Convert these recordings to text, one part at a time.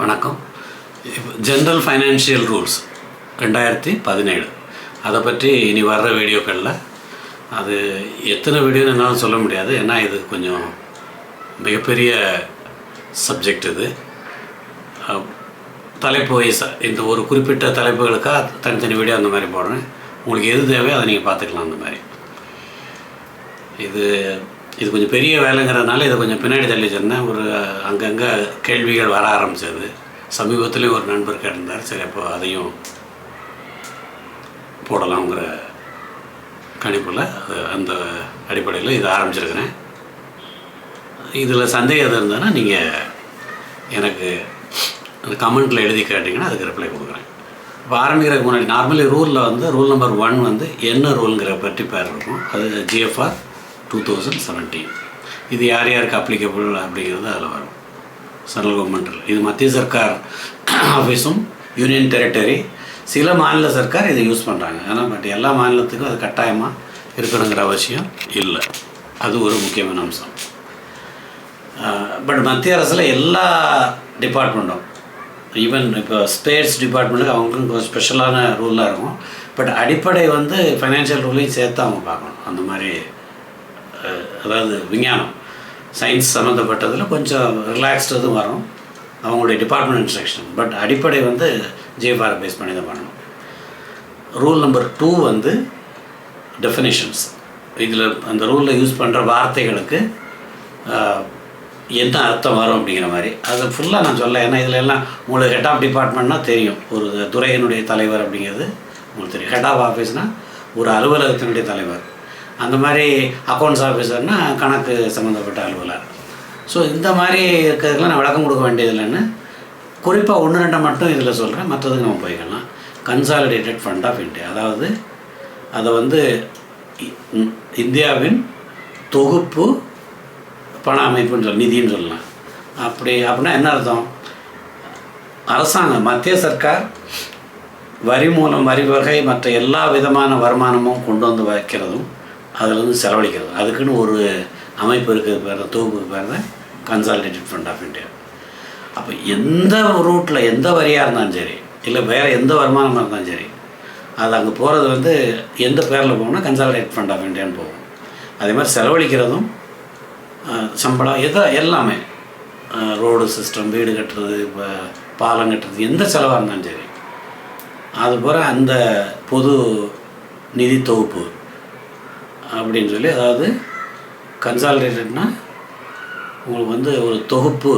வணக்கம். இப்போ general financial rules ரெண்டாயிரத்தி பதினேழு. அதை பற்றி இனி வர்ற வீடியோக்களில் அது எத்தனை வீடியோன்னு என்னால் சொல்ல முடியாது. ஏன்னா இது கொஞ்சம் மிகப்பெரிய சப்ஜெக்ட் இது. தலைப்பு வயசாக இந்த ஒரு குறிப்பிட்ட தலைப்புகளுக்காக தனித்தனி வீடியோ அந்த மாதிரி போடுறேன். உங்களுக்கு எது தேவையோ அதை நீங்கள் பார்த்துக்கலாம் அந்த மாதிரி. இது இது கொஞ்சம் பெரிய வேலைங்கிறதுனால இதை கொஞ்சம் பின்னாடி தள்ளி சொன்னேன். ஒரு அங்கங்கே கேள்விகள் வர ஆரம்பிச்சது. சமீபத்துலேயும் ஒரு நண்பர் கேட்டிருந்தார். சரி அப்போ அதையும் போடலாம்ங்கிற கணிப்பில் அது அந்த அடிப்படையில் இதை ஆரம்பிச்சிருக்கிறேன். இதில் சந்தேகம் எது இருந்ததுன்னா நீங்கள் எனக்கு அந்த கமெண்ட்டில் எழுதி கேட்டிங்கன்னா அதுக்கு ரிப்ளை கொடுக்குறேன். இப்போ ஆரம்பிக்கிறதுக்கு முன்னாடி நார்மலி ரூலில் வந்து ரூல் நம்பர் ஒன் வந்து என்ன ரூலுங்கிற பற்றி பேர் இருக்கும். அது ஜிஎஃப்ஆர் டூ தௌசண்ட் செவன்டீன் இது யார் யாருக்கு அப்ளிகபிள் அப்படிங்கிறது அதில் வரும். சென்ட்ரல் கவர்மெண்ட்டில் இது மத்திய சர்க்கார் ஆஃபீஸும் யூனியன் டெரிட்டரி சில மாநில சர்க்கார் இதை யூஸ் பண்ணுறாங்க ஆனால் பட் எல்லா மாநிலத்துக்கும் அது கட்டாயமாக இருக்கணுங்கிற அவசியம் இல்லை. அது ஒரு முக்கியமான அம்சம். பட் மத்திய அரசில் எல்லா டிபார்ட்மெண்ட்டும் ஈவன் இப்போ ஸ்பேட்ஸ் டிபார்ட்மெண்ட்டுக்கு அவங்களுக்கும் கொஞ்சம் ஸ்பெஷலான ரூலாக இருக்கும். பட் அடிப்படை வந்து ஃபைனான்ஷியல் ரூலையும் சேர்த்து அவங்க பார்க்கணும். அந்த மாதிரி அதாவது விஞ்ஞானம். சயின்ஸ் சம்மந்தப்பட்டதில் கொஞ்சம் ரிலாக்ஸ்டதும் வரும். அவங்களுடைய டிபார்ட்மெண்ட் இன்ஸ்ட்ரக்ஷன் பட் அடிப்படை வந்து ஜிஎஃப்ஆர் பேஸ் பண்ணி தான் பண்ணணும். ரூல் நம்பர் டூ வந்து டெஃபினேஷன்ஸ் இதில் அந்த ரூலில் யூஸ் பண்ணுற வார்த்தைகளுக்கு என்ன அர்த்தம் வரும் அப்படிங்கிற மாதிரி. அது ஃபுல்லாக நான் சொல்ல ஏன்னா இதில் எல்லாம் உங்களுக்கு ஹெட் ஆஃப் டிபார்ட்மெண்ட்னா தெரியும். ஒரு துறையினுடைய தலைவர் அப்படிங்கிறது உங்களுக்கு தெரியும். ஹெட் ஆஃப் ஆஃபீஸ்னால் ஒரு அலுவலகத்தினுடைய தலைவர். அந்த மாதிரி அக்கௌண்ட்ஸ் ஆஃபீஸர்னா கணக்கு சம்மந்தப்பட்ட அலுவலர். ஸோ இந்த மாதிரி இருக்கிறதுக்கெல்லாம் நான் விளக்கம் கொடுக்க வேண்டியதில்லைன்னு குறிப்பாக ஒன்று ரெண்டை மட்டும் இதில் சொல்கிறேன் மற்றதுக்கு நம்ம போய்க்கலாம். கன்சாலிடேட்டட் ஃபண்ட் ஆஃப் இந்தியா அதாவது அதை வந்து இந்தியாவின் தொகுப்பு பண அமைப்புன்னு சொல்ல நிதின்னு சொல்லலாம். அப்படி அப்படின்னா என்ன அர்த்தம்? அரசாங்கம் மத்திய சர்க்கார் வரி மூலம் வரி வகை மற்ற எல்லா விதமான வருமானமும் கொண்டு வந்து வைக்கிறதும் அதில் வந்து செலவழிக்கிறது. அதுக்குன்னு ஒரு அமைப்பு இருக்குது பேர் தான் தொகுப்புக்கு பேர் தான் கன்சாலிடேட்டட் ஃபண்ட் ஆஃப் இந்தியா அப்போ எந்த ரூட்டில் எந்த வரியாக இருந்தாலும் சரி இல்லை வேறு எந்த வருமானமாக இருந்தாலும் சரி அது அங்கே போகிறது வந்து எந்த பேரில் போகணும்னா கன்சாலிடேட் ஃபண்ட் ஆஃப் இந்தியான்னு போகும். அதே மாதிரி செலவழிக்கிறதும் சம்பளம் எதோ எல்லாமே. ரோடு சிஸ்டம் வீடு கட்டுறது இப்போ பாலம் கட்டுறது எந்த செலவாக இருந்தாலும் சரி. அது போகிற அந்த பொது நிதி தொகுப்பு அப்படின்னு சொல்லி அதாவது கன்சாலிடேட்டட்னா உங்களுக்கு வந்து ஒரு தொகுப்பு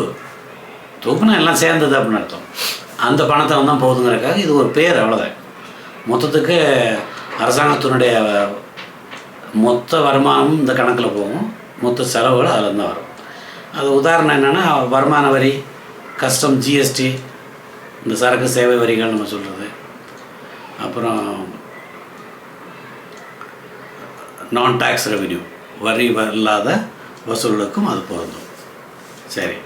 தொகுப்புனா எல்லாம் சேர்ந்தது அப்படின்னு அர்த்தம். அந்த பணத்தை வந்தால் போகுதுங்கிறக்காக இது ஒரு பேர் அவ்வளோதான் மொத்தத்துக்கு அரசாங்கத்தினுடைய மொத்த வருமானமும் இந்த கணக்கில் போகும். மொத்த செலவுகள் அதில் தான் வரும். அது உதாரணம் என்னென்னா வருமான வரி கஸ்டம் ஜிஎஸ்டி இந்த சரக்கு சேவை வரிகள் நம்ம சொல்கிறது அப்புறம் நான் டேக்ஸ் ரெவென்யூ வரி இல்லாத வசூலுக்கும் அது பொருந்தும். சரி.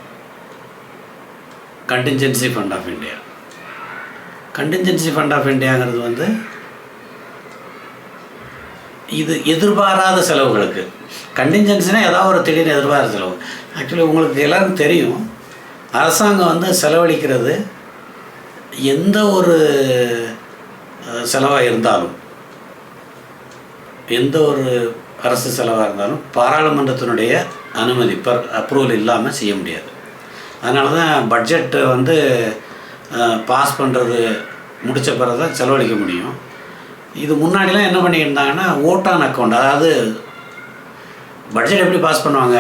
Contingency fund of India contingency fund of இந்தியாங்கிறது வந்து இது எதிர்பாராத செலவுகளுக்கு. கண்டின்ஜென்சினா ஏதாவது ஒரு திடீர்னு எதிர்பாராத செலவு. ஆக்சுவலி உங்களுக்கு எல்லாருக்கும் தெரியும் அரசாங்கம் வந்து செலவழிக்கிறது எந்த ஒரு செலவாக இருந்தாலும். எந்த ஒரு அரசு செலவாக இருந்தாலும் பாராளுமன்றத்தினுடைய அனுமதி பர் அப்ரூவல் இல்லாமல் செய்ய முடியாது. அதனால தான் பட்ஜெட்டு வந்து பாஸ் பண்ணுறது முடித்த பிறகு தான் செலவழிக்க முடியும். இது முன்னாடிலாம் என்ன பண்ணியிருந்தாங்கன்னா ஓட்டான் அக்கௌண்ட் அதாவது பட்ஜெட் எப்படி பாஸ் பண்ணுவாங்க?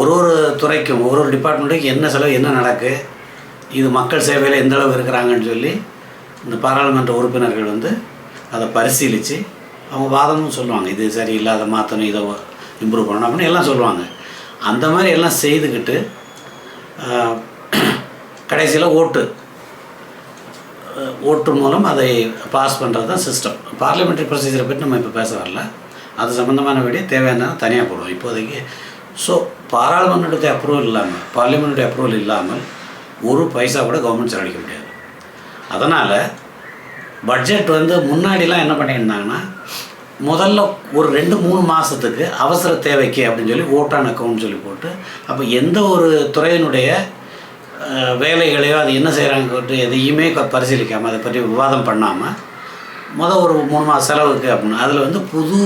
ஒரு ஒரு துறைக்கும் ஒரு ஒரு டிபார்ட்மெண்ட்டுக்கும் என்ன செலவு என்ன நடக்கு? இது மக்கள் சேவையில் எந்த அளவு இருக்கிறாங்கன்னு சொல்லி இந்த பாராளுமன்ற உறுப்பினர்கள் வந்து அதை பரிசீலித்து அவங்க வாதமும் சொல்லுவாங்க. இது சரியில்லை அதை மாற்றணும் இதை இம்ப்ரூவ் பண்ணணும் அப்படின்னு எல்லாம் சொல்லுவாங்க. அந்த மாதிரி எல்லாம் செய்துக்கிட்டு கடைசியில் ஓட்டு. ஓட்டு மூலம் அதை பாஸ் பண்ணுறது தான் சிஸ்டம் பார்லிமெண்ட்ரி ப்ரொசீஜரை பற்றி நம்ம இப்போ பேச வரல. அது சம்மந்தமான வீடியோ தேவையான தனியாக போடுவோம். இப்போதைக்கு ஸோ பாராளுமன்றத்துடைய அப்ரூவல் இல்லாமல் பார்லிமெண்ட்டுடைய அப்ரூவல் இல்லாமல் ஒரு பைசா கூட கவர்மெண்ட் செலவழிக்க முடியாது. அதனால் பட்ஜெட் வந்து முன்னாடிலாம் என்ன பண்ணியிருந்தாங்கன்னா முதல்ல ஒரு ரெண்டு மூணு மாதத்துக்கு அவசர தேவைக்கு அப்படின்னு சொல்லி ஓட்டான் அக்கௌண்ட் சொல்லி போட்டு அப்போ எந்த ஒரு துறையினுடைய வேலைகளையோ அது என்ன செய்கிறாங்க எதையுமே க- பரிசீலிக்காமல் அதை பற்றி விவாதம் பண்ணாமல் முத ஒரு மூணு மாத செலவுக்கு அப்படின்னு அதில் வந்து புது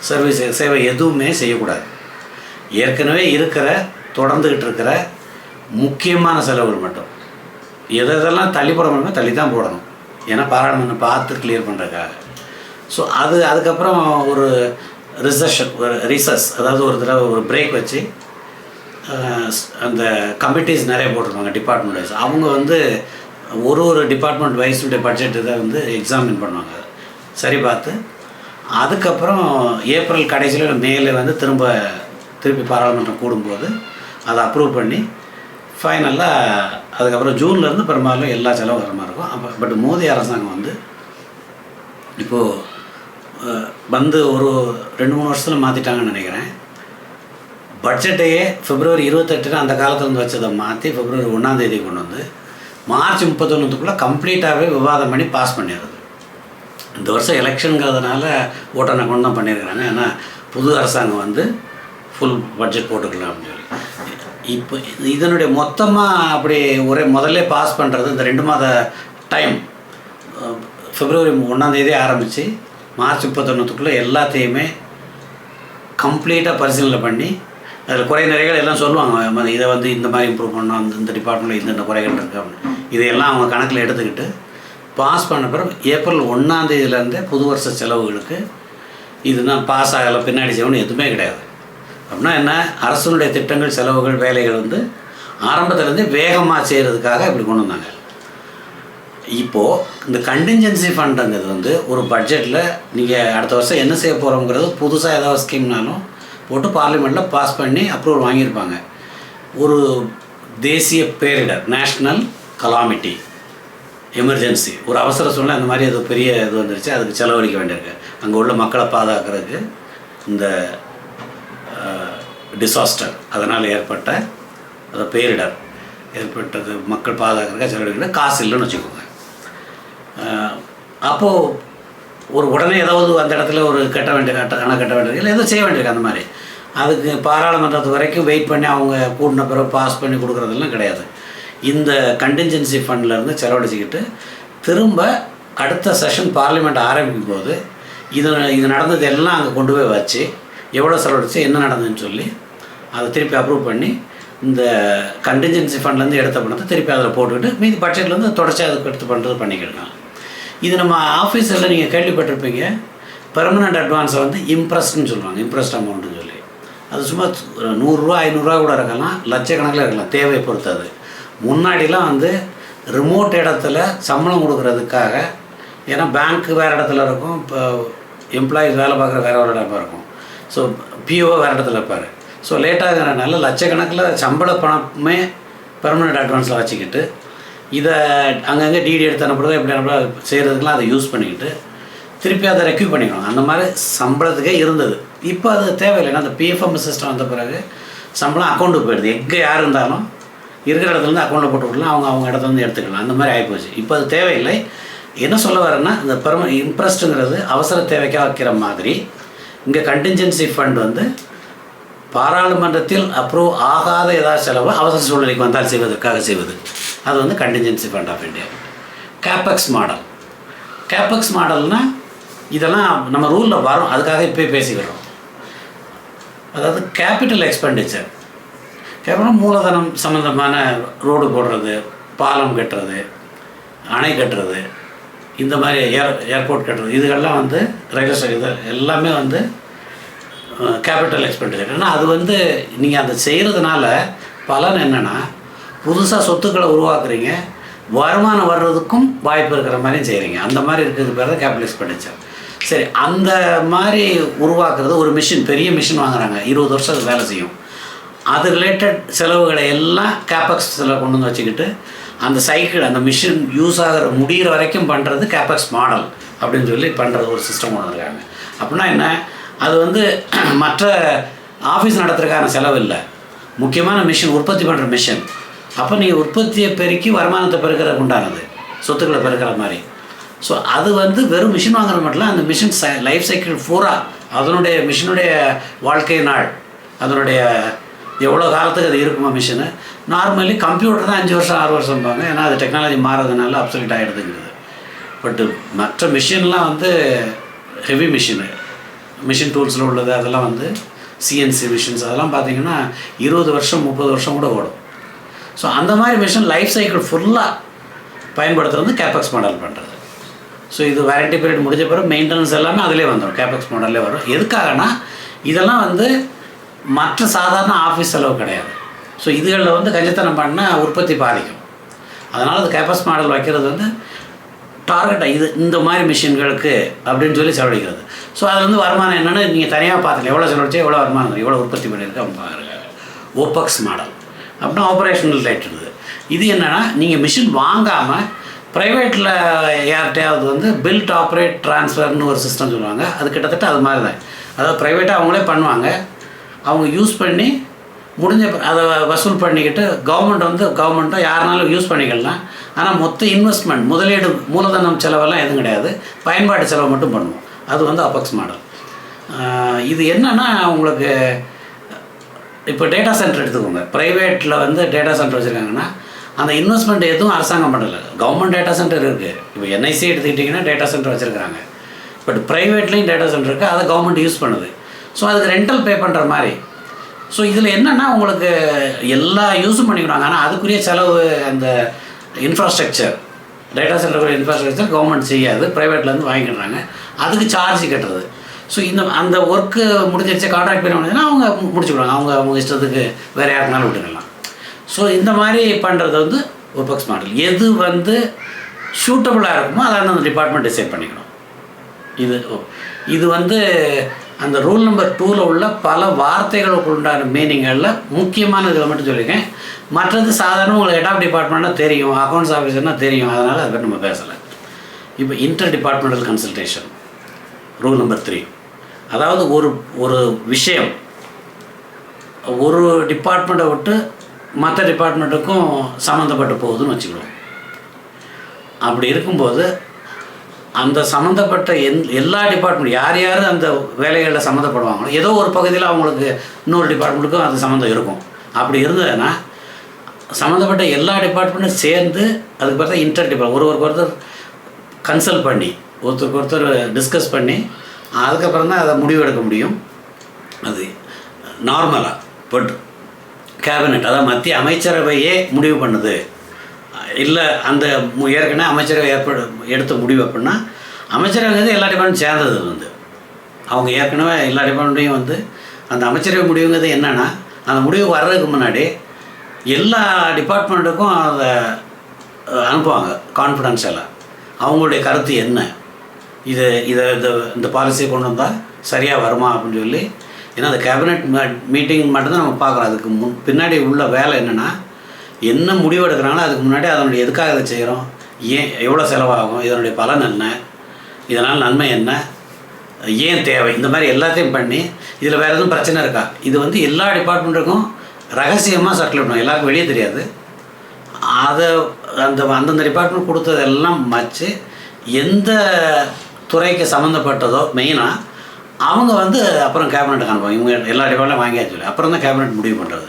சர்வீஸ் சேவை எதுவுமே செய்யக்கூடாது. ஏற்கனவே இருக்கிற தொடர்ந்துக்கிட்டு இருக்கிற முக்கியமான செலவுகள் மட்டும். எது எதெல்லாம் தள்ளி போட முடியுமோ தள்ளி தான் போடணும். ஏன்னா பாராளுமன்றம் பார்த்து கிளியர் பண்ணுறதுக்காக ஸோ அது அதுக்கப்புறம் ஒரு ரிசர்ஷன் ஒரு ரிசர்ச் அதாவது ஒரு தடவை ஒரு பிரேக் வச்சு அந்த கமிட்டிஸ் நிறைய போட்டிருப்பாங்க டிபார்ட்மெண்ட் வைஸ் அவங்க வந்து ஒரு ஒரு டிபார்ட்மெண்ட் வைஸுடைய பட்ஜெட் இதை வந்து எக்ஸாமின் பண்ணுவாங்க. சரி பார்த்து அதுக்கப்புறம் ஏப்ரல் கடைசியில் மேலே வந்து திரும்ப திருப்பி பாராளுமன்றம் கூடும்போது அதை அப்ரூவ் பண்ணி ஃபைனலாக அதுக்கப்புறம் ஜூன்லேருந்து பெரும்பாலும் எல்லா செலவும் வர மாதிரி இருக்கும். அப்போ பட் மோடி அரசாங்கம் வந்து இப்போது வந்து ஒரு ரெண்டு மூணு வருஷத்தில் மாற்றிட்டாங்கன்னு நினைக்கிறேன். பட்ஜெட்டையே பிப்ரவரி இருபத்தெட்டுன்னு அந்த காலத்தில் வந்து வச்சதை மாற்றி பிப்ரவரி ஒன்றாந்தேதி கொண்டு வந்து மார்ச் முப்பத்தொன்னுக்குள்ளே கம்ப்ளீட்டாகவே விவாதம் பண்ணி பாஸ் பண்ணிடுறது. இந்த வருஷம் எலெக்ஷனுங்கிறதுனால ஓட்டனை கொண்டு தான் பண்ணியிருக்கிறாங்க. ஏன்னா புது அரசாங்கம் வந்து ஃபுல் பட்ஜெட் போட்டுக்கலாம் அப்படின்னு சொல்லி. இப்போ இதனுடைய மொத்தமாக அப்படி ஒரே முதல்ல பாஸ் பண்ணுறது இந்த ரெண்டு மாத டைம் பிப்ரவரி ஒன்றாந்தேதி ஆரம்பித்து மார்ச் முப்பத்தொன்னுக்குள்ளே எல்லாத்தையுமே கம்ப்ளீட்டாக பரிசீலனை பண்ணி அதில் குறை நிறைகள் எல்லாம் சொல்லுவாங்க. ம, இதை வந்து இந்த மாதிரி இம்ப்ரூவ் பண்ணணும் அந்த இந்த டிபார்ட்மெண்ட்டில் இந்த இந்த குறைகள் இருக்குது அப்படின்னு. இதையெல்லாம் அவங்க கணக்கில் எடுத்துக்கிட்டு பாஸ் பண்ண பிறகு ஏப்ரல் ஒன்றாந்தேதியிலேருந்தே புது வருஷ செலவுகளுக்கு இதுதான் பாஸ் ஆகலை பின்னாடி செய்யணும் எதுவுமே கிடையாது. அப்படின்னா என்ன? அரசனுடைய திட்டங்கள் செலவுகள் வேலைகள் வந்து ஆரம்பத்துலேருந்தே வேகமாக செய்கிறதுக்காக இப்படி கொண்டு வந்தாங்க. இப்போது இந்த கண்டிஞ்சன்சி ஃபண்டுங்கிறது வந்து ஒரு பட்ஜெட்டில் நீங்கள் அடுத்த வருஷம் என்ன செய்ய போகிறோங்கிறது புதுசாக ஏதாவது ஸ்கீம்னாலும் போட்டு பார்லிமெண்ட்டில் பாஸ் பண்ணி அப்ரூவல் வாங்கியிருப்பாங்க. ஒரு தேசிய பேரிடர் நேஷ்னல் கலாமிட்டி எமர்ஜென்சி ஒரு அவசர சூழ்நிலை அந்த மாதிரி அது பெரிய இது வந்துருச்சு அதுக்கு செலவழிக்க வேண்டியிருக்கு. அங்கே உள்ள மக்களை பாதுகாக்கிறதுக்கு இந்த டிசாஸ்டர் அதனால் ஏற்பட்ட அந்த பேரிடர் ஏற்பட்டது மக்கள் பாதுகாக்கிறதுக்காக செலவழிக்கிற காசு இல்லைன்னு வச்சுக்கோங்க. அப்போது ஒரு உடனே ஏதாவது அந்த இடத்துல ஒரு கட்ட வேண்டிய கட்ட அணை கட்ட வேண்டியது இல்லை ஏதோ செய்ய வேண்டியிருக்கு அந்த மாதிரி. அதுக்கு பாராளுமன்றத்து வரைக்கும் வெயிட் பண்ணி அவங்க கூடின பிறகு பாஸ் பண்ணி கொடுக்குறதெல்லாம் கிடையாது. இந்த கண்டின்ஜென்சி ஃபண்ட்லேருந்து செலவழிச்சிக்கிட்டு திரும்ப அடுத்த செஷன் பார்லிமெண்ட் ஆரம்பிக்கும் போது இது இது நடந்தது எல்லாம் அங்கே கொண்டு போய் வச்சு எவ்வளோ செலவழிச்சு என்ன நடந்ததுன்னு சொல்லி அதை திருப்பி அப்ரூவ் பண்ணி இந்த கண்டிஞ்சன்சி ஃபண்ட்லேருந்து எடுத்த பணத்தை திருப்பி அதில் போட்டுக்கிட்டு மீதி பட்ஜெட்லேருந்து தொடர்ச்சியாக அதுக்கு எடுத்து பண்ணுறது பண்ணிக்கிடலாம் இது நம்ம ஆஃபீஸில் நீங்கள் கேள்விப்பட்டிருப்பீங்க. பெர்மனண்ட் அட்வான்ஸை வந்து இம்ப்ரெஸ்ட்னு சொல்லுவாங்க இம்ப்ரெஸ்ட் அமௌண்ட்டுன்னு சொல்லி. அது சும்மா நூறுரூவா ஐநூறுரூவா கூட இருக்கலாம். லட்சக்கணக்கில் இருக்கலாம். தேவை பொறுத்தது முன்னாடிலாம் வந்து ரிமோட் இடத்துல சம்பளம் கொடுக்குறதுக்காக ஏன்னா பேங்க்கு வேறு இடத்துல இருக்கும். இப்போ எம்ப்ளாயிஸ் வேலை பார்க்குற வேறு ஒரு இடமா இருக்கும். ஸோ பிஓ வேறு இடத்துல இருப்பார். ஸோ லேட்டாகிறனால லட்சக்கணக்கில் சம்பள பணமே பெர்மனெண்ட் அட்வான்ஸில் வச்சுக்கிட்டு இதை அங்கங்கே டிடி எடுத்து அனுப்புறதோ எப்படி அனுப்புறா செய்கிறதுக்கெலாம் அதை யூஸ் பண்ணிக்கிட்டு திருப்பி அதை ரெக்யூ பண்ணிக்கணும். அந்த மாதிரி சம்பளத்துக்கே இருந்தது. இப்போ அது தேவையில்லை. ஏன்னா அந்த பிஎஃப்எம் சிஸ்டம் வந்த பிறகு சம்பளம் அக்கௌண்ட்டுக்கு போயிடுது. எங்கே யார் இருந்தாலும் இருக்கிற இடத்துலேருந்து அக்கௌண்ட்டில் போட்டு விடலாம். அவங்க அவங்க இடத்துலேருந்து எடுத்துக்கலாம். அந்த மாதிரி ஆகிப்போச்சு இப்போ அது தேவையில்லை. என்ன சொல்ல வரேன்னா இந்த பெரும இன்ட்ரெஸ்ட்டுங்கிறது அவசர தேவைக்காக வைக்கிற மாதிரி இங்கே கண்டின்ஜென்சி ஃபண்ட் வந்து பாராளுமன்றத்தில் அப்ரூவ் ஆகாத ஏதாவது செலவு அவசர சூழ்நிலைக்கு வந்தால் செய்வதற்காக செய்வது? அது வந்து contingency fund of India capex model capex மாடல்னால் இதெல்லாம் நம்ம ரூலில் வரும். அதுக்காக இப்போ பேசிக்கிறோம் அதாவது கேபிட்டல் எக்ஸ்பெண்டிச்சர் கேபிட்டல் மூலதனம் சம்மந்தமான ரோடு போடுறது பாலம் கட்டுறது அணை கட்டுறது இந்த மாதிரி ஏர் ஏர்போர்ட் கட்டுறது இதுகள்லாம் வந்து ரயில்வே ஸ்டேஷன் எல்லாமே வந்து கேபிட்டல் எக்ஸ்பெண்டிச்சர் ஏன்னா அது வந்து நீங்கள் அதை செய்கிறதுனால பலன் என்னென்னா புதுசாக சொத்துக்களை உருவாக்குறீங்க வருமானம் வர்றதுக்கும் வாய்ப்பு இருக்கிற மாதிரியும் செய்கிறீங்க அந்த மாதிரி இருக்கிறது பேர் தான் கேபிட்டல் எக்ஸ்பெண்டிச்சர் சரி அந்த மாதிரி உருவாக்குறது ஒரு மிஷின் பெரிய மிஷின் வாங்குறாங்க. இருபது வருஷம் அது வேலை செய்யும். அது ரிலேட்டட் செலவுகளை எல்லாம் கேபக்ஸில் கொண்டு வந்து வச்சுக்கிட்டு அந்த சைக்கிள் அந்த மிஷின் யூஸ் ஆகிற முடிகிற வரைக்கும் பண்ணுறது கேப்பக்ஸ் மாடல் அப்படின்னு சொல்லி பண்ணுறது ஒரு சிஸ்டம் கொண்டு வந்துருக்காங்க. அப்படின்னா என்ன? அது வந்து மற்ற ஆஃபீஸ் நடத்துறதுக்கான செலவு இல்லை. முக்கியமான மிஷின் உற்பத்தி பண்ணுற மிஷின் அப்போ நீங்கள் உற்பத்தியை பெருக்கி வருமானத்தை பெருக்கிறதுக்கு உண்டானது. சொத்துக்களை பெருக்கிற மாதிரி. ஸோ அது வந்து வெறும் மிஷின் வாங்குறது மட்டும் அந்த மிஷின் ச லைஃப் சைக்கிள் பூரா அதனுடைய மிஷினுடைய வாழ்க்கை நாள் அதனுடைய எவ்வளோ காலத்துக்கு அது இருக்குமா மிஷினு நார்மலி கம்ப்யூட்டர் தான் அஞ்சு வருஷம் ஆறு வருஷம் பாங்க ஏன்னா அது டெக்னாலஜி மாறதுனால அப்சல்யூட் ஆகிடுதுங்கிறது பட்டு மற்ற மிஷின்லாம் வந்து ஹெவி மிஷினு மிஷின் டூல்ஸில் உள்ளது அதெல்லாம் வந்து சிஎன்சி மிஷின்ஸ் அதெல்லாம் பார்த்தீங்கன்னா இருபது வருஷம் முப்பது வருஷம் கூட ஓடும். ஸோ அந்த மாதிரி மிஷின் லைஃப் சைக்கிள் ஃபுல்லாக பயன்படுத்துறது கேபெக்ஸ் மாடல் பண்ணுறது ஸோ இது வாரண்டி பீரியட் முடிஞ்ச பிறகு மெயின்டெனன்ஸ் எல்லாமே அதிலே வந்துடும் கேபெக்ஸ் மாடல்லே வரும். எதுக்காகனா இதெல்லாம் வந்து மற்ற சாதாரண ஆஃபீஸ் செலவு கிடையாது. ஸோ இதுகளில் வந்து கஞ்சத்தனம் பண்ணால் உற்பத்தி பாதிக்கும். அதனால் அது கேபஸ் மாடல் வைக்கிறது வந்து டார்கெட்டாக இது இந்த மாதிரி மிஷின்களுக்கு அப்படின்னு சொல்லி செலவழிக்கிறது. ஸோ அது வந்து வருமானம் என்னென்னு நீங்கள் தனியாக பார்த்துக்கலாம். எவ்வளோ செலவழிச்சா எவ்வளோ வருமானம் எவ்வளோ உற்பத்தி பண்ணியிருக்கு அவங்க பாருங்க. ஓபக்ஸ் மாடல் அப்படின்னா ஆப்ரேஷனல் ரேட் இருக்குது. இது என்னென்னா நீங்கள் மிஷின் வாங்காமல் ப்ரைவேட்டில் யார்கிட்டையாவது வந்து பில்ட் ஆப்ரேட் ட்ரான்ஸ்ஃபர்னு ஒரு சிஸ்டம் சொல்லுவாங்க. அது கிட்டத்தட்ட அது மாதிரி தான் அதாவது ப்ரைவேட்டாக அவங்களே பண்ணுவாங்க. அவங்க யூஸ் பண்ணி முடிஞ்ச அதை வசூல் பண்ணிக்கிட்டு கவர்மெண்ட் வந்து கவர்மெண்ட்டும் யாருனாலும் யூஸ் பண்ணிக்கலாம். ஆனால் மொத்த இன்வெஸ்ட்மெண்ட் முதலீடு மூலதனம் செலவெல்லாம் எதுவும் கிடையாது. பயன்பாட்டு செலவு மட்டும் பண்ணுவோம். அது வந்து அபக்ஸ் மாடல் இது என்னென்னா உங்களுக்கு இப்போ டேட்டா சென்டர் எடுத்துக்கோங்க. ப்ரைவேட்டில் வந்து டேட்டா சென்டர் வச்சுருக்காங்கன்னா அந்த இன்வெஸ்ட்மெண்ட் எதுவும் அரசாங்கம் பண்ணல. கவர்மெண்ட் டேட்டா சென்டர் இருக்குது இப்போ என்ஐசி எடுத்துக்கிட்டிங்கன்னா டேட்டா சென்டர் வச்சுருக்காங்க பட் ப்ரைவேட்லேயும் டேட்டா சென்டர் இருக்குது அதை கவர்மெண்ட் யூஸ் பண்ணுது. ஸோ அதுக்கு ரெண்டல் பே பண்ணுற மாதிரி. ஸோ இதில் என்னென்னா உங்களுக்கு எல்லா யூஸும் பண்ணிக்கிறாங்க ஆனால் அதுக்குரிய செலவு அந்த infrastructure data centre infrastructure government செய்யாது. ப்ரைவேட்லேருந்து வாங்கிக்கிறாங்க அதுக்கு சார்ஜ் கட்டுறது. ஸோ இந்த அந்த ஒர்க்கு முடிஞ்சிருச்சு கான்ட்ராக்ட் பண்ணி முடிஞ்சுன்னா அவங்க முடிச்சுக்கிடுவாங்க. அவங்க அவங்க இஷ்டத்துக்கு வேறு யாருக்குனாலும் விட்டுக்கலாம். ஸோ இந்த மாதிரி பண்ணுறது வந்து ஒபக்ஸ் மாடல் எது வந்து சூட்டபுளாக இருக்குமோ அதை அந்த டிபார்ட்மெண்ட் டிசைட் பண்ணிக்கணும். இது இது வந்து அந்த ரூல் நம்பர் டூவில் உள்ள பல வார்த்தைகளுக்கு உண்டான மீனிங்களில் முக்கியமான இதில் மட்டும் சொல்லியிருக்கேன். மற்றது சாதாரண உங்களுக்கு ஹெட் ஆஃப் டிபார்ட்மெண்ட்டாக தெரியும் அக்கௌண்ட்ஸ் ஆஃபீஸர்னா தெரியும். அதனால் அதை பற்றி நம்ம பேசலை. இப்போ inter departmental consultation rule number three அதாவது ஒரு ஒரு விஷயம். ஒரு டிபார்ட்மெண்ட்டை விட்டு மற்ற டிபார்ட்மெண்ட்டுக்கும் சம்மந்தப்பட்டு போகுதுன்னு வச்சுக்கிடுவோம் அப்படி இருக்கும்போது அந்த சம்மந்தப்பட்ட எந் எல்லா டிபார்ட்மெண்ட் யார் யார் அந்த வேலைகளில் சம்மந்தப்படுவாங்களோ ஏதோ ஒரு பகுதியில் அவங்களுக்கு இன்னொரு டிபார்ட்மெண்ட்டுக்கும் அது சம்மந்தம் இருக்கும். அப்படி இருந்ததுன்னா சம்மந்தப்பட்ட எல்லா டிபார்ட்மெண்ட்டும் சேர்ந்து அதுக்கு பார்த்தா இன்டர் டிபார்ட் ஒருவருக்கு ஒருத்தர் கன்சல்ட் பண்ணி ஒருத்தருக்கு ஒருத்தர் டிஸ்கஸ் பண்ணி அதுக்கப்புறம் தான் அதை முடிவு எடுக்க முடியும். அது நார்மலாக பட் கேபினட் அதாவது மத்திய அமைச்சரவையே முடிவு பண்ணுது. இல்லை அந்த மு- ஏற்கனவே அமைச்சரவை ஏற்படு எடுத்த முடிவு அப்படின்னா அமைச்சரவைங்கிறது எல்லா டிபார்ட்மெண்ட் சேர்ந்தது வந்து. அவங்க ஏற்கனவே எல்லா டிபார்ட்மெண்ட்டையும் வந்து அந்த அமைச்சரவை முடிவுங்கிறது என்னென்னா அந்த முடிவு வர்றதுக்கு முன்னாடி எல்லா டிபார்ட்மெண்ட்டுக்கும் அதை அனுப்புவாங்க அனுப்புவாங்க எல்லாம். அவங்களுடைய கருத்து என்ன? இது இதை இந்த இந்த பாலிசியை கொண்டு வந்தால் சரியாக வருமா அப்படின்னு சொல்லி ஏன்னா அந்த கேபினெட் மீட்டிங் மட்டும்தான் நம்ம பார்க்குறோம். அதுக்கு முன் பின்னாடி உள்ள வேலை என்னென்னா என்ன முடிவு எடுக்கிறாங்களோ அதுக்கு முன்னாடி அதனுடைய எதுக்காக இதை செய்கிறோம் ஏன் எவ்வளோ செலவாகும்? இதனுடைய பலன் என்ன? இதனால் நன்மை என்ன? ஏன் தேவை? இந்த மாதிரி எல்லாத்தையும் பண்ணி இதில் வேறு எதுவும் பிரச்சனை இருக்கா? இது வந்து எல்லா டிபார்ட்மெண்ட்டுக்கும் ரகசியமாக சர்க்குலேட் பண்ணும் எல்லாருக்கும் வெளியே தெரியாது. அதை அந்த அந்தந்த டிபார்ட்மெண்ட் கொடுத்ததெல்லாம் வச்சு எந்த துறைக்கு சம்மந்தப்பட்டதோ மெயினாக அவங்க வந்து அப்புறம் கேபினெட்டுக்கு அனுப்புவாங்க இவங்க எல்லா டிபார்ட்மெண்ட்டும் வாங்கியாச்சு சொல்லி. அப்புறம் தான் கேபினெட் முடிவு பண்ணுறது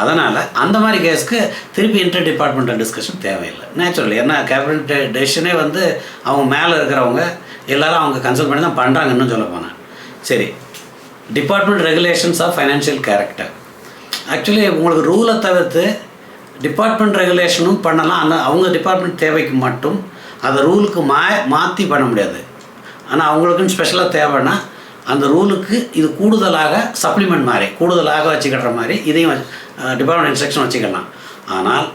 அதனால் அந்த மாதிரி கேஸ்க்கு திருப்பி இன்டர் டிபார்ட்மெண்டல் டிஸ்கஷன் தேவையில்லை. நேச்சுரல் ஏன்னா கேபினெட் டெசிஷனே வந்து அவங்க மேலே இருக்கிறவங்க எல்லோரும் அவங்க கன்சல்ட் பண்ணி தான் பண்ணுறாங்கன்னு சொல்ல போனேன். சரி. Department regulations of financial character actually உங்களுக்கு ரூலை தவிர்த்து டிபார்ட்மெண்ட் ரெகுலேஷனும் பண்ணலாம். ஆனால் அவங்க டிபார்ட்மெண்ட் தேவைக்கு மட்டும் அதை ரூலுக்கு மா மாற்றி பண்ண முடியாது. ஆனால் அவங்களுக்குன்னு ஸ்பெஷலாக தேவைன்னா அந்த ரூலுக்கு இது கூடுதலாக சப்ளிமெண்ட் மாதிரி கூடுதலாக வச்சுக்கிற மாதிரி இதையும் டிபார்ட்மெண்ட் இன்ஸ்ட்ரக்ஷன் வச்சுக்கலாம். ஆனால்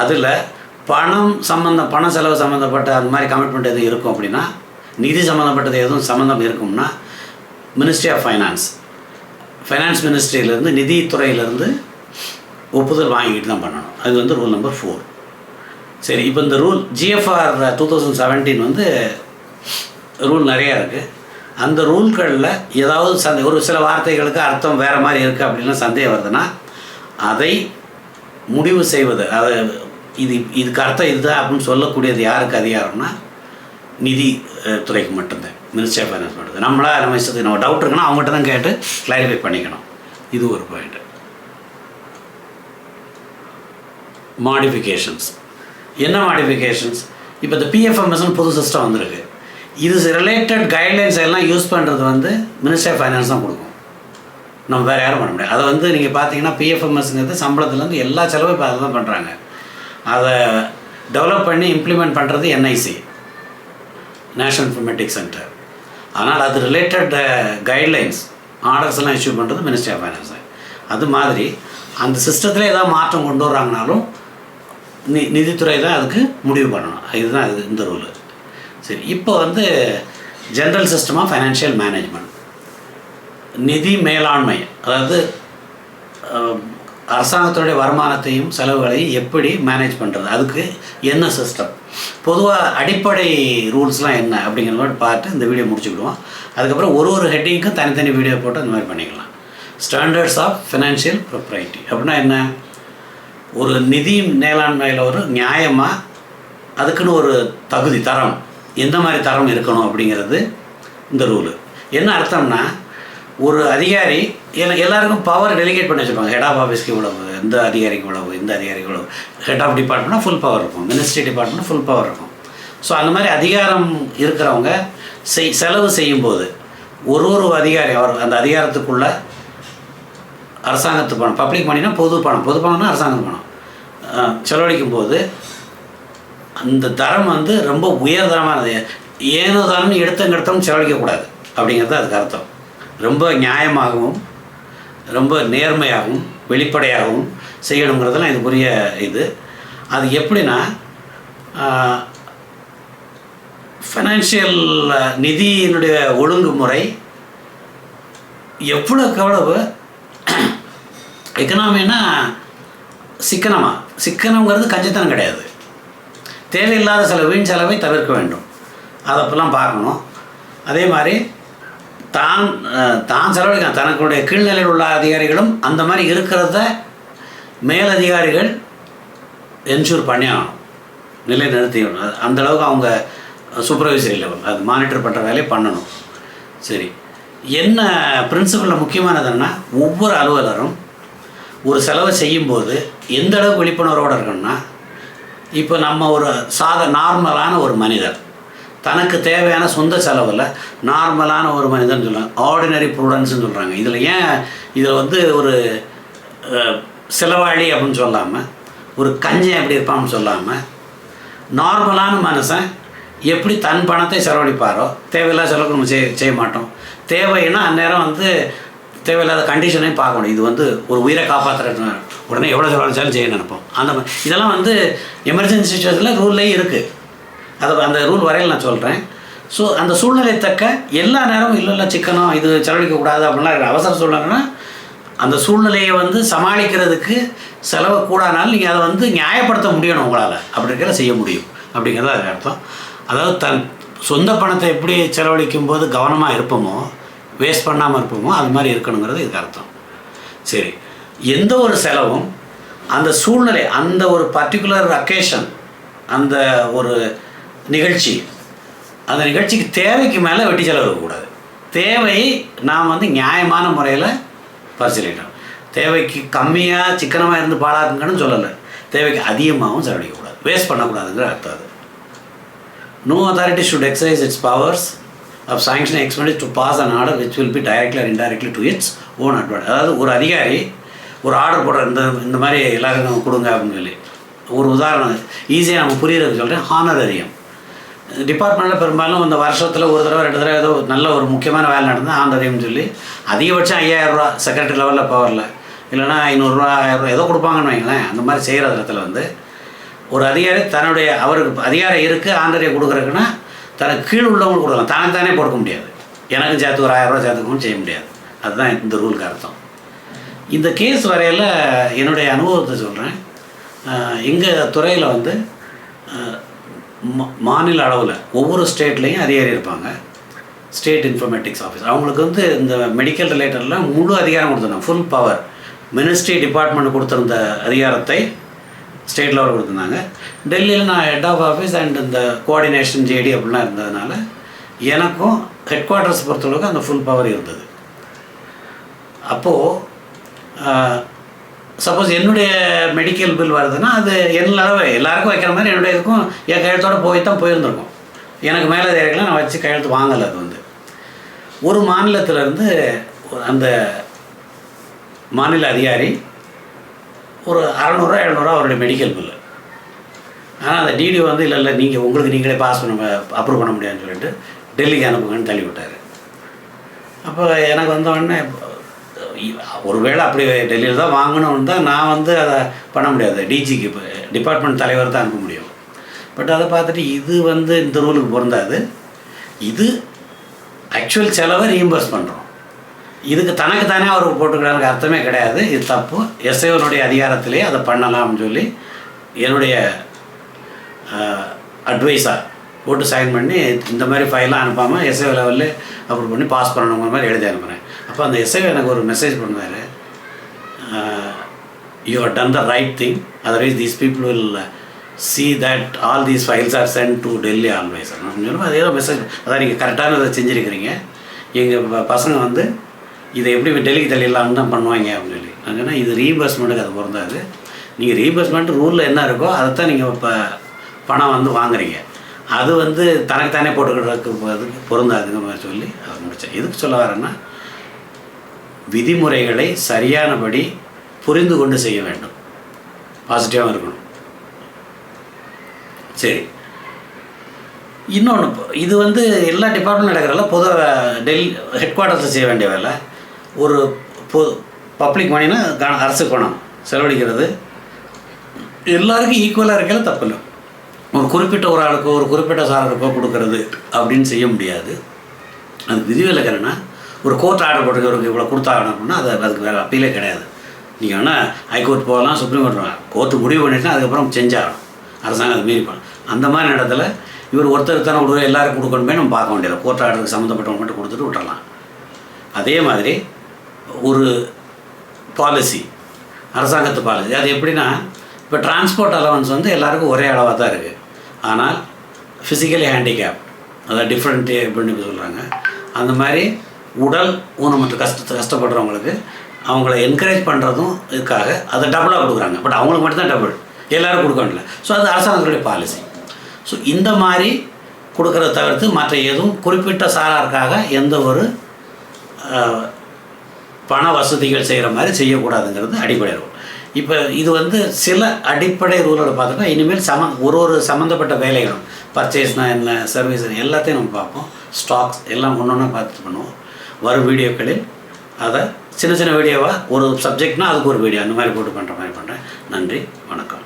அதில் பணம் சம்மந்தம் பண செலவு சம்மந்தப்பட்ட அந்த மாதிரி கமிட்மெண்ட் எதுவும் இருக்கும் அப்படின்னா நிதி சம்மந்தப்பட்டது எதுவும் சம்மந்தம் இருக்கும்னா மினிஸ்ட்ரி ஆஃப் ஃபைனான்ஸ் ஃபைனான்ஸ் மினிஸ்ட்ரியிலேருந்து நிதித்துறையிலேருந்து ஒப்புதல் வாங்கிட்டு தான் பண்ணணும். அது வந்து ரூல் நம்பர் ஃபோர் சரி இப்போ இந்த rule GFR two thousand seventeen வந்து ரூல் நிறையா இருக்குது அந்த ரூல்களில் ஏதாவது சந்தே ஒரு சில வார்த்தைகளுக்கு அர்த்தம் வேறு மாதிரி இருக்குது அப்படின்லாம் சந்தேகம் வருதுன்னா அதை முடிவு செய்வது அது இது இதுக்கு அர்த்தம் இதுதான் அப்படின்னு சொல்லக்கூடியது யாருக்கு அதிகாரம்னா நிதி துறைக்கு மட்டும்தான். மினிஸ்ட்ரி ஆஃப் ஃபைனான்ஸ் மட்டும்தான். நம்மளா நம்ம இஷ்டத்துக்கு நம்ம டவுட் இருக்குன்னா அவங்ககிட்ட தான் கேட்டு கிளாரிஃபை பண்ணிக்கணும். இது ஒரு பாயிண்ட் மாடிஃபிகேஷன்ஸ் என்ன மாடிஃபிகேஷன்ஸ் இப்போ இந்த பிஎஃப்எம்எஸ்னு புது சிஸ்டம் வந்திருக்கு. இது ரிலேட்டட் கைட்லைன்ஸ் எல்லாம் யூஸ் பண்ணுறது வந்து மினிஸ்ட்ரி ஆஃப் ஃபைனான்ஸ் தான் கொடுக்கும். நம்ம வேறு யாரும் பண்ண முடியாது. அதை வந்து நீங்கள் பார்த்தீங்கன்னா பிஎஃப்எம்எஸ்ங்கிறது சம்பளத்துலேருந்து எல்லா செலவும் இப்போ அதை uh, தான் பண்ணுறாங்க அதை டெவலப் பண்ணி இம்ப்ளிமெண்ட் பண்ணுறது என்ஐசி நேஷனல் இன்ஃபர்மேட்டிக் சென்டர் அதனால் அது ரிலேட்டட் கைட்லைன்ஸ் ஆர்டர்ஸ் எல்லாம் இஷ்யூ பண்ணுறது மினிஸ்ட்ரி ஆஃப் ஃபைனான்ஸ் அது மாதிரி அந்த சிஸ்டத்தில் ஏதாவது மாற்றம் கொண்டு வர்றாங்கனாலும் நி நிதித்துறை தான் அதுக்கு முடிவு பண்ணணும். இதுதான் இது இந்த ரூலு சரி இப்போ வந்து general system of financial management நிதி மேலாண்மை அதாவது அஹ், அரசாங்கத்துடைய வருமானத்தையும் செலவுகளையும் எப்படி மேனேஜ் பண்ணுறது அதுக்கு என்ன சிஸ்டம் பொதுவாக அடிப்படை ரூல்ஸ்லாம் என்ன அப்படிங்கிற மாதிரி பார்த்து இந்த வீடியோ முடிச்சுக்கிடுவோம். அதுக்கப்புறம் ஒரு ஒரு ஹெட்டிங்க்கும் தனித்தனி வீடியோ போட்டு அந்த மாதிரி பண்ணிக்கலாம். ஸ்டாண்டர்ட்ஸ் ஆஃப் ஃபினான்ஷியல் ப்ரொப்ரைட்டி அப்படின்னா என்ன? ஒரு நிதி மேலாண்மையில் ஒரு நியாயமாக அதுக்குன்னு ஒரு தகுதி தரம். எந்த மாதிரி தரம் இருக்கணும் அப்படிங்கிறது இந்த ரூலு என்ன அர்த்தம்னா ஒரு அதிகாரி எல்லாருக்கும் பவர் டெலிகேட் பண்ணி வச்சுருப்பாங்க. ஹெட் ஆஃப் ஆஃபீஸ்க்கு இவ்வளவு இந்த அதிகாரிக்கு இவ்வளவு இந்த அதிகாரிக்கு இவ்வளவு. ஹெட் ஆஃப் டிபார்ட்மெண்ட்னா ஃபுல் பவர் இருக்கும். மினிஸ்ட்ரி டிபார்ட்மெண்ட் ஃபுல் பவர் இருக்கும். ஸோ அந்த மாதிரி அதிகாரம் இருக்கிறவங்க செய் செலவு செய்யும்போது ஒரு ஒரு அதிகாரி அவர் அந்த அதிகாரத்துக்குள்ள அரசாங்கத்து பணம் பப்ளிக் மணினா பொது பணம். பொது பணம்னா அரசாங்கம் பணம். செலவழிக்கும் போது அந்த தரம் வந்து ரொம்ப உயர்தரமானது. ஏனோ தானம்னு எடுத்தங்க கெடுத்தம் செலவழிக்கக்கூடாது. அப்படிங்கிறது அதுக்கு அர்த்தம். ரொம்ப நியாயமாகவும் ரொம்ப நேர்மையாகவும் வெளிப்படையாகவும் செய்யணுங்கிறதுலாம் இதுக்குரிய இது. அது எப்படின்னா ஃபினான்ஷியல் நிதியினுடைய ஒழுங்குமுறை எவ்வளோக்கு எவ்வளவு எக்கனாமின்னா சிக்கனமாக சிக்கனங்கிறது கஞ்சத்தனம் கிடையாது. தேவையில்லாத சில வீண் செலவை தவிர்க்க வேண்டும். அதை பார்க்கணும். அதே மாதிரி தான் தான் செலவழிக்க தனக்குடைய கீழ்நிலையில் உள்ள அதிகாரிகளும் அந்த மாதிரி இருக்கிறத மேலதிகாரிகள் என்ஷூர் பண்ணி ஆகணும். நிலைநிறுத்தி அது அந்த அளவுக்கு அவங்க சூப்பர்வைசரி லெவல் அது மானிட்டர் பண்ணுற வேலையை பண்ணணும். சரி. என்ன பிரின்சிபலில் முக்கியமானதுன்னா ஒவ்வொரு அலுவலரும் ஒரு செலவை செய்யும்போது எந்த அளவுக்கு விழிப்புணர்வோடு இருக்கணும்னா இப்போ நம்ம ஒரு சாத நார்மலான ஒரு மனிதர். தனக்கு தேவையான சொந்த செலவில் நார்மலான ஒரு மனிதன் சொல்லுவாங்க ஆர்டினரி ப்ரூடன்ஸ்னு சொல்கிறாங்க இதில் ஏன் இதில் வந்து ஒரு செலவாளி அப்படின்னு சொல்லாமல் ஒரு கஞ்சன் எப்படி இருப்பான்னு சொல்லாமல் நார்மலான மனுஷன் எப்படி தன் பணத்தை செலவழிப்பாரோ தேவையில்லாத செலவுக்கு நம்ம செய்ய செய்ய மாட்டோம். தேவைன்னா அந்நேரம் வந்து தேவையில்லாத கண்டிஷனையும் பார்க்கணும். இது வந்து ஒரு உயிரை காப்பாற்றுற உடனே எவ்வளோ செலவழிச்சாலும் செய்ய நினைப்போம். அந்த மாதிரி இதெல்லாம் வந்து எமர்ஜென்சி சுச்சுவேஷனில் ரூல்லே இருக்குது அதை அந்த ரூல் வரையில் நான் சொல்கிறேன் ஸோ அந்த சூழ்நிலை தக்க எல்லா நேரமும் இல்லை இல்லை சிக்கனம் இது செலவழிக்கக்கூடாது அப்படின்லாம் அவசரம் அவசர சூழ்நிலைன்னா அந்த சூழ்நிலையை வந்து சமாளிக்கிறதுக்கு செலவு கூடானாலும் நீங்கள் அதை வந்து நியாயப்படுத்த முடியணும் உங்களால். அப்படி இருக்கிற செய்ய முடியும். அப்படிங்கிறது அதுக்கு அர்த்தம். அதாவது தன் சொந்த பணத்தை எப்படி செலவழிக்கும் போது கவனமாக இருப்போமோ வேஸ்ட் பண்ணாமல் இருப்போமோ அது மாதிரி இருக்கணுங்கிறது இதுக்கு அர்த்தம். சரி. எந்த ஒரு செலவும் அந்த சூழ்நிலை அந்த ஒரு பர்டிகுலர் அக்கேஷன் அந்த ஒரு நிகழ்ச்சி அந்த நிகழ்ச்சிக்கு தேவைக்கு மேலே வெட்டி செலவு இருக்கக்கூடாது. தேவை நாம் வந்து நியாயமான முறையில் பரிசீலிக்கணும். தேவைக்கு கம்மியாக சிக்கனமாக இருந்து பாழாக்குங்கன்னு சொல்லலை. தேவைக்கு அதிகமாகவும் செலவழிக்கக்கூடாது. வேஸ்ட் பண்ணக்கூடாதுங்கிற அர்த்தம் அது. No authority should exercise its powers of sanction expenditure to pass an order which will be directly and indirectly to its own advantage. அதாவது ஒரு அதிகாரி ஒரு ஆர்டர் போடுற இந்த இந்த மாதிரி எல்லாருக்கும் கொடுங்க அப்படின்னு சொல்லி. ஒரு உதாரணம் ஈஸியாக நம்ம புரியுறது சொல்கிறேன் ஹானரரியம். டிபார்ட்மெண்ட்டில் பெரும்பாலும் இந்த வருஷத்தில் ஒரு தடவை ரெண்டு தடவை ஏதோ நல்ல ஒரு முக்கியமான வேலை நடந்தால் ஆனரரியம்னு சொல்லி. அதிகபட்சம் ஐயாயிரரூவா செக்ரட்டரி லெவலில் பவரில் இல்லைன்னா ஐநூறுரூவா ஆயிரரூவா ஏதோ கொடுப்பாங்கன்னு வைங்களேன் அந்த மாதிரி செய்கிற இடத்துல வந்து ஒரு அதிகாரி தன்னுடைய அவருக்கு அதிகாரம் இருக்குது ஆண்டரியை கொடுக்குறதுக்குன்னா தனக்கு கீழ் உள்ளவங்களுக்கு கொடுக்கலாம். தானே தானே கொடுக்க முடியாது. எனக்கும் சேர்த்து ஒரு ஆயிரரூவா சேர்த்துக்கவும் செய்ய முடியாது. அதுதான் இந்த ரூலுக்கு அர்த்தம். இந்த கேஸ் வரையில் என்னுடைய அனுபவத்தை சொல்கிறேன் எங்கள் துறையில் வந்து மா- மாநில அளவில் ஒவ்வொரு ஸ்டேட்லேயும் அதிகாரி இருப்பாங்க. State informatics office. அவங்களுக்கு வந்து இந்த மெடிக்கல் ரிலேட்டடில் முழு அதிகாரம் கொடுத்துருந்தாங்க. ஃபுல் பவர் மினிஸ்ட்ரி டிபார்ட்மெண்ட் கொடுத்துருந்த அதிகாரத்தை ஸ்டேட் லெவலில் கொடுத்துருந்தாங்க. டெல்லியில் நான் ஹெட் ஆஃப் ஆஃபீஸ் அண்ட் இந்த கோஆர்டினேஷன் ஜேடி அப்படிலாம் இருந்ததுனால எனக்கும் ஹெட் குவார்ட்டர்ஸ் பொறுத்தளவுக்கு அந்த ஃபுல் பவர் இருந்தது. அப்போது சப்போஸ் என்னுடைய மெடிக்கல் பில் வருதுன்னா அது எல்லாரும் எல்லாருக்கும் வைக்கிற மாதிரி என்னுடைய இதுக்கும் என் கையெழுத்தோடு போய் தான் போயிருந்திருக்கும். எனக்கு மேலே தேவைகளை நான் வச்சு கையெழுத்து வாங்கலை அது வந்து. ஒரு மாநிலத்திலேருந்து அந்த மாநில அதிகாரி ஒரு அறநூறுவா எழுநூறுவா அவருடைய மெடிக்கல் பில்லு ஆனால் அந்த டிடி வந்து இல்லை இல்லை நீங்கள் உங்களுக்கு நீங்களே பாஸ் பண்ண அப்ரூவ் பண்ண முடியாதுன்னு சொல்லிட்டு டெல்லிக்கு அனுப்புங்கன்னு தள்ளி விட்டார் அப்போ எனக்கு வந்த உடனே ஒருவேளை அப்படி டெல்லியில் தான் வாங்கணும்னு தான் நான் வந்து அதை பண்ண முடியாது. டிஜிக்கு இப்போ டிபார்ட்மெண்ட் தலைவர் தான் அனுப்ப முடியும். பட் அதை பார்த்துட்டு இது வந்து இந்த ரூலுக்கு பொருந்தாது. இது ஆக்சுவல் செலவை ரீம்பர்ஸ் பண்ணுறோம் இதுக்கு தனக்கு தானே அவர் போட்டுக்கிறாருக்கு அர்த்தமே கிடையாது. இது தப்பு. எஸ்ஐவனுடைய அதிகாரத்திலே அதை பண்ணலாம்னு சொல்லி என்னுடைய அட்வைஸாக போட்டு சைன் பண்ணி இந்த மாதிரி ஃபைலாம் அனுப்பாமல் எஸ்ஐ லெவலில் அப்ரூவ் பண்ணி பாஸ் பண்ணணுங்கிற மாதிரி எழுதி அனுப்புகிறேன் அப்போ அந்த எஸ்ஐ எனக்கு ஒரு மெசேஜ் பண்ணுவார். You have done the right thing otherwise these people will see that all these files are sent to Delhi always சொல்லணும் அது ஏதோ மெசேஜ் அதான் நீங்கள் கரெக்டானதை செஞ்சுருக்கிறீங்க. எங்கள் பசங்க வந்து இதை எப்படி டெல்லிக்கு தள்ளிடலாம்னு தான் பண்ணுவாங்க அப்படின்னு சொல்லி. நான் இது ரீபர்ஸ்மெண்ட்டுக்கு அது பொருந்தாது. நீங்கள் ரீபர்ஸ்மெண்ட் ரூலில் என்ன இருக்கோ அதை தான் நீங்கள் இப்போ பணம் வந்து வாங்குறீங்க. அது வந்து தனக்கு தானே போட்டுக்கிறதுக்கு பொருந்தாதுங்க பொருந்தாதுங்கிற மாதிரி சொல்லி அதை முடித்தேன் எதுக்கு சொல்ல வரேன்னா விதிமுறைகளை சரியானபடி புரிந்து கொண்டு செய்ய வேண்டும். பாசிட்டிவாகவும் இருக்கணும். சரி. இன்னொன்று இது வந்து எல்லா டிபார்ட்மெண்ட் நடக்கிறல பொது டெல்லி ஹெட் குவார்ட்டர்ஸில் செய்ய வேண்டிய வேலை. ஒரு பொ பப்ளிக் மணினா அரசு பணம் செலவழிக்கிறது. எல்லாருக்கும் ஈக்குவலாக இருக்கல தப்பில்லை ஒரு குறிப்பிட்ட ஒரு ஆளுக்கோ ஒரு குறிப்பிட்ட சாரருக்கோ கொடுக்கறது அப்படின்னு செய்ய முடியாது. அது விதிவிலக்கிறேன்னா ஒரு கோர்ட் ஆர்டர் போட்டுக்கிறவருக்கு இவ்வளோ கொடுத்தாகணும்னா அப்படின்னா அது அதுக்கு வேறு அப்பீலே கிடையாது. நீங்கள் வேணால் ஹைகோர்ட் போகலாம் சுப்ரீம் கோர்ட் போகலாம். கோர்ட்டு முடிவு பண்ணிட்டுனா அதுக்கப்புறம் செஞ்சாகணும் அரசாங்கம் அது மீறி பண்ணணும் அந்த மாதிரி இடத்துல இவர் ஒருத்தர் தானே ஒரு எல்லாருக்கும் கொடுக்கணுமே நம்ம பார்க்க வேண்டியது கோர்ட் ஆர்டருக்கு சம்மந்தப்பட்டவங்க மட்டும் கொடுத்துட்டு விட்டுறலாம். அதே மாதிரி ஒரு பாலிசி அரசாங்கத்து பாலிசி அது எப்படின்னா இப்போ டிரான்ஸ்போர்ட் அலவன்ஸ் வந்து எல்லாருக்கும் ஒரே அளவாக தான் இருக்குது ஆனால் ஃபிசிக்கலி ஹேண்டிகேப் அதான் டிஃப்ரெண்ட் எப்படின்னு சொல்கிறாங்க அந்த மாதிரி உடல் ஊனமற்ற கஷ்ட கஷ்டப்படுறவங்களுக்கு அவங்கள என்கரேஜ் பண்ணுறதும் இதுக்காக அதை டபுளாக கொடுக்குறாங்க. பட் அவங்களுக்கு மட்டும்தான் டபுள் எல்லாரும் கொடுக்கணும்ல ஸோ அது அரசாங்கத்துடைய பாலிசி ஸோ இந்த மாதிரி கொடுக்கறத தவிர்த்து மற்ற எதுவும் குறிப்பிட்ட சாராருக்காக எந்த ஒரு பண வசதிகள் செய்கிற மாதிரி செய்யக்கூடாதுங்கிறது அடிப்படை ரூல். இப்போ இது வந்து சில அடிப்படை ரூல்களை பார்த்தோம்னா இனிமேல் சம ஒரு ஒரு சம்மந்தப்பட்ட வேலைகளும் பர்ச்சேஸ்னால் என்ன சர்வீஸ் எல்லாத்தையும் நம்ம பார்ப்போம். ஸ்டாக்ஸ் எல்லாம் ஒன்று ஒன்றா பார்த்துட்டு பண்ணுவோம். வரும் வீடியோக்களில். அதை சின்ன சின்ன வீடியோவாக ஒரு சப்ஜெக்ட்னால் அதுக்கு ஒரு வீடியோ அந்த மாதிரி போட்டு பண்ணுற மாதிரி பண்ணுறேன் நன்றி வணக்கம்.